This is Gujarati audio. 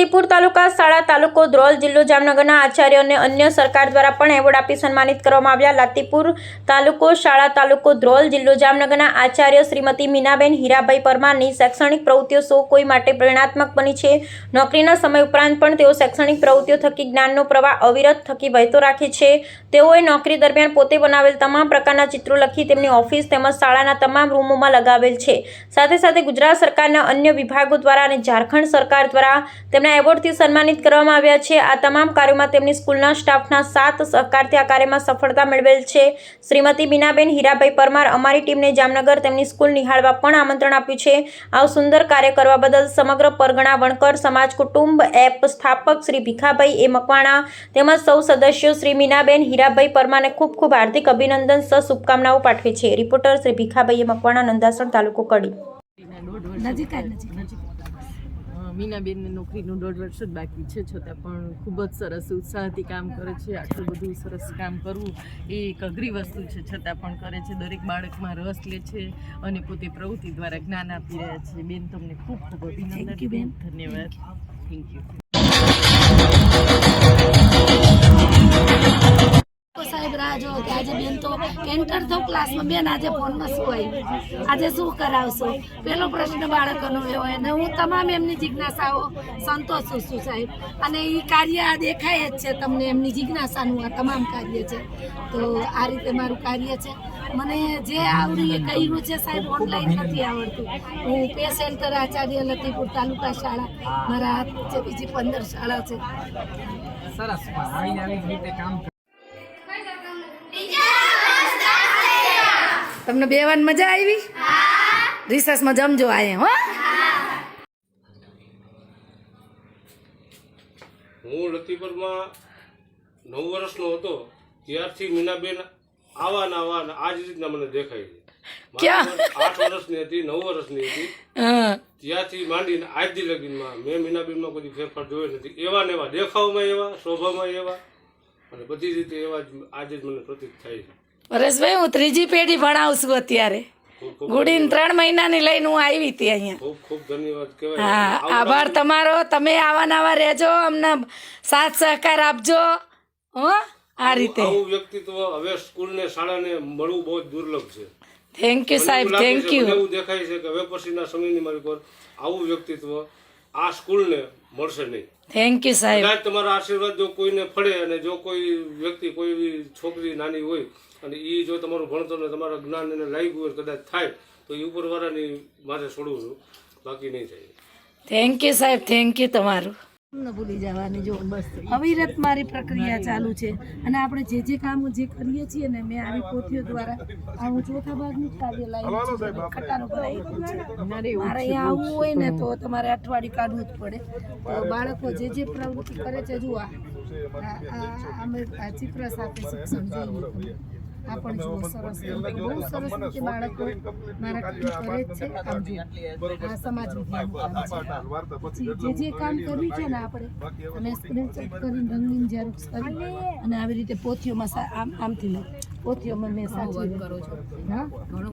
લતીપુર તાલુકા શાળા તાલુકો ધ્રોલ જિલ્લો જામનગરના આચાર્ય અને અન્ય સરકાર દ્વારા પણ એવોર્ડ આપી સન્માનિત કરવામાં આવ્યા. લાતીપુર તાલુકો શાળા તાલુકો ધ્રોલ જિલ્લો જામનગરના આચાર્ય શ્રીમતી મીનાબેન હીરાભાઈ પરમારની શૈક્ષણિક પ્રવૃત્તિઓ સૌ કોઈ માટે પ્રેરણાત્મક બની છે? નોકરીના સમય ઉપરાંત પણ તેઓ શૈક્ષણિક પ્રવૃત્તિઓ થકી જ્ઞાનનો પ્રવાહ અવિરત થકી વહેતો રાખે છે. તેઓએ નોકરી દરમિયાન પોતે બનાવેલ તમામ પ્રકારના ચિત્રો લખી તેમની ઓફિસ તેમજ શાળાના તમામ રૂમોમાં લગાવેલ છે. સાથે સાથે ગુજરાત સરકારના અન્ય વિભાગો દ્વારા અને ઝારખંડ સરકાર દ્વારા તેમના એવોર્ડથી સન્માનિત કરવામાં આવ્યા છે. આ તમામ કાર્યોમાં તેમની સ્કૂલના સ્ટાફના સાથ સહકારથી આ કાર્યમાં સફળતા મેળવેલ છે. શ્રીમતી બીનાબેન હીરાભાઈ પરમાર અમારી ટીમને જામનગર તેમની સ્કૂલ નિહાળવા પણ આમંત્રણ આપ્યું છે. આવું સુંદર કાર્ય કરવા બદલ સમગ્ર પરગણા વણકર સમાજ કુટુંબ એપ સ્થાપક શ્રી ભીખાભાઈ એ મકવાણા તેમજ સૌ સદસ્યો શ્રી મીનાબેન હીરાભાઈ પરમાને ખૂબ ખૂબ હાર્દિક અભિનંદન સહ શુભકામનાઓ પાઠવે છે. રિપોર્ટર શ્રી ભીખાભાઈએ મકવાણા નંદાસણ તાલુકો કડી. નજીક મીનાબેનને નોકરીનું દોઢ વર્ષ જ બાકી છે. છતાં પણ ખૂબ જ સરસ ઉત્સાહથી કામ કરે છે. આટલું બધું સરસ કામ કરવું એ એક અઘરી વસ્તુ છે. છતાં પણ કરે છે. દરેક બાળકમાં રસ લે છે અને પોતે પ્રવૃત્તિ દ્વારા જ્ઞાન આપી રહ્યા છે. બેન તમને ખૂબ ખૂબ અભિનંદન. બેન. ધન્યવાદ. થેન્ક યુ આજે બેન તો એન્ટર થો ક્લાસમાં બેન આજે ફોનમાં શું આવ્યું આજે શું કરાવશો? પહેલો પ્રશ્ન બાળકોનો એવો અને હું તમામ એમની જિજ્ઞાસાઓ સંતોષું છું સાહેબ. અને એ કાર્ય દેખાય જ છે તમને એમની જિજ્ઞાસાનું, આ તમામ કાર્ય છે. તો આ રીતે મારું કાર્ય છે. મને જે આવડ્યું એ કર્યું છે સાહેબ ઓનલાઈન નથી આવડતું. હું પે સેન્ટર આચાર્ય લતીપુર તાલુકા શાળા. મારા હાથ છે બીજી પંદર શાળા છે. સરસ. આવી રીતે કામ તમને બે વાર મજા આવી? રિસર્ચમાં જમજો આયે હો. હું લતીપરમાં નવ વર્ષનો હતો ત્યારથી મીનાબેન આવા ને આવા આ જ રીતના મને દેખાય છે. આઠ વર્ષની હતી નવ વર્ષની હતી. ત્યાંથી માંડીને આજ દી લગીનમાં મેં મીનાબેનમાં કોઈ ફેરફાર જોયો નથી. એવા ને એવા દેખાવમાં એવા શોભામાં એવા અને બધી રીતે એવા જ આજે જ મને પ્રતીક થાય છે. પરેશભાઈ હું ત્રીજી પેઢી ભણાવું છું અત્યારે. ગુડીને ત્રણ મહિનાની લઈને હું આવી હતી અહીંયા. હા આભાર તમારો. તમે આવા નવા રહેજો અમને સાથ સહકાર આપજો. હો આ રીતે. વ્યક્તિત્વ હવે સ્કૂલને શાળાને મળવું બહુ દુર્લભ છે. થેન્ક યુ સાહેબ. થેન્ક યુ એવું દેખાય છે કે હવે પછીના સમયની મારી પર આવું વ્યક્તિત્વ આ સ્કૂલને મળશે નહીં. થેન્ક યુ સાહેબ. કદાચ તમારા આશીર્વાદ જો કોઈને ફળે અને જો કોઈ વ્યક્તિ કોઈ બી છોકરી નાની હોય અને એ જો તમારું ભણતર ને તમારા જ્ઞાન એને લાગ્યું હોય કદાચ થાય તો એ ઉપરવાળાની માથે છોડવું છું. બાકી નહીં થાય. થેન્ક યુ સાહેબ. થેન્ક યુ તમારું. ન ભૂલી જવાની જો અવિરત મારી પ્રક્રિયા ચાલુ છે. અને આપણે જે જે કામ જે કરીએ છીએ ને મેં આવી પોથીઓ દ્વારા આ હું ચોથા ભાગનું જ કાર્ય લાવી છે. મારે અહીંયા આવવું હોય ને તો તમારે અઠવાડિયું કાઢવું જ પડે. તો બાળકો જે જે પ્રવૃત્તિ કરે છે જુઓ અમે ચિત્ર સાથે શિક્ષણ જોઈએ. આ પણ જુઓ સરસ બહુ સરસ રીતે બાળકો મારા કરે છે. આમ જુઓ. આ સમાજ પછી જે જે કામ કર્યું છે ને આપણે અને સ્ક્રીન ચેક કરીને રંગીન ઝેરોક્ષ કરી અને આવી રીતે પોથીઓમાં સા- આમ આમથી પોથીઓમાં મેં સાચવી કરો છો. હા?